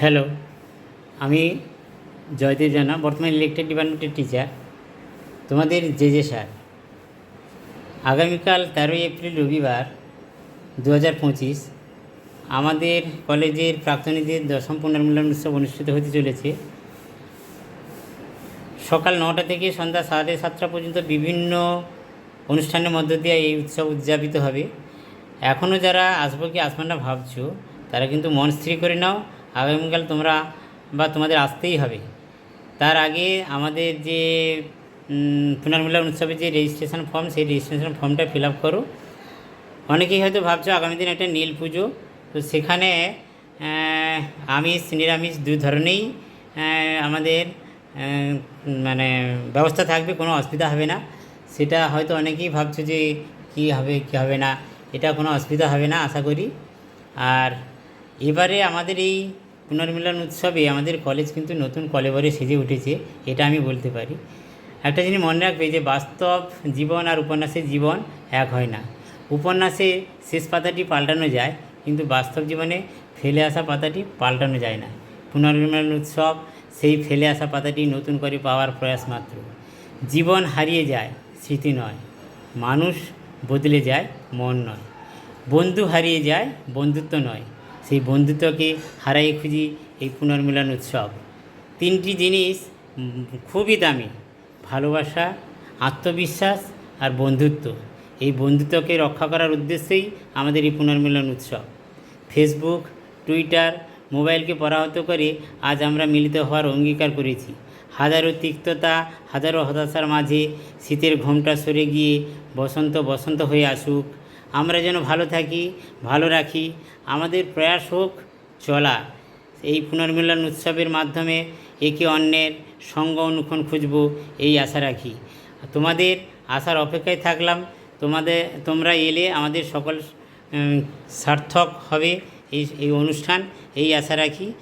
Hello আমি জয়দেব জানা, বর্তমানে ইলেকট্রিক ডিপার্টমেন্টের টিচার তোমাদের জে জে স্যার। আগামীকাল তেরোই এপ্রিল, রবিবার দু হাজার পঁচিশ আমাদের কলেজের প্রাক্তনীদের দশম পুনর্মিলন উৎসব অনুষ্ঠিত হতে চলেছে। সকাল নটা থেকে সন্ধ্যা সাড়ে সাতটা পর্যন্ত বিভিন্ন অনুষ্ঠানের মধ্য দিয়ে এই উৎসব উদযাপিত হবে। এখনও যারা আসব কি আসবে না ভাবছ, তারা কিন্তু মন স্থির করে নাও। আগামীকাল তোমরা বা তোমাদের আসতেই হবে। তার আগে আমাদের যে পুনর্মিলন উৎসবের যে রেজিস্ট্রেশন ফর্ম সেই রেজিস্ট্রেশন ফর্মটা ফিল আপ করো। অনেকেই হয়তো ভাবছ আগামী দিন একটা নীল পুজো। তো সেখানে আমিষ, নিরামিষ দু ধরনেই আমাদের মানে ব্যবস্থা থাকবে, কোনো অসুবিধা হবে না। সেটা হয়তো অনেকেই ভাবছ যে কী হবে, কি হবে না, এটা কোনো অসুবিধা হবে না, আশা করি। আর এবারে আমাদের এই পুনর্মিলন উৎসবে আমাদের কলেজ কিন্তু নতুন কলেবরে সেজে উঠেছে, এটা আমি বলতে পারি। একটা জিনিস মনে রাখবে যে বাস্তব জীবন আর উপন্যাসের জীবন এক হয় না। উপন্যাসে শেষ পাতাটি পাল্টানো যায়, কিন্তু বাস্তব জীবনে ফেলে আসা পাতাটি পাল্টানো যায় না। পুনর্মিলন উৎসব, সেই ফেলে আসা পাতাটি নতুন করে পাওয়ার প্রয়াস মাত্র। জীবন হারিয়ে যায়, স্মৃতি নয়। মানুষ বদলে যায়, মন নয়। বন্ধু হারিয়ে যায়, বন্ধুত্ব নয়। সেই বন্ধুত্বকে হারাই খুঁজি এই পুনর্মিলন উৎসব। তিনটি জিনিস খুবই দামি, ভালোবাসা, আত্মবিশ্বাস আর বন্ধুত্ব। এই বন্ধুত্বকে রক্ষা করার উদ্দেশ্যেই আমাদের এই পুনর্মিলন উৎসব। ফেসবুক টুইটার মোবাইলকে পরাহত করে আজ আমরা মিলিত হওয়ার অঙ্গীকার করেছি। হাজারো তিক্ততা, হাজারো হতাশার মাঝে শীতের ঘোমটা সরে গিয়ে বসন্ত বসন্ত হয়ে আসুক আমরা যেন ভালো থাকি, ভালো রাখি। আমাদের প্রয়াস হোক, চলা। এই পুনর্মিলন উৎসবের মাধ্যমে একে অন্যের সঙ্গ অনুক্ষণ খুঁজব, এই আশা রাখি। তোমাদের আশার অপেক্ষায় থাকলাম। তোমাদের, তোমরা এলে আমাদের সকল সার্থক হবে এই এই অনুষ্ঠান, এই আশা রাখি।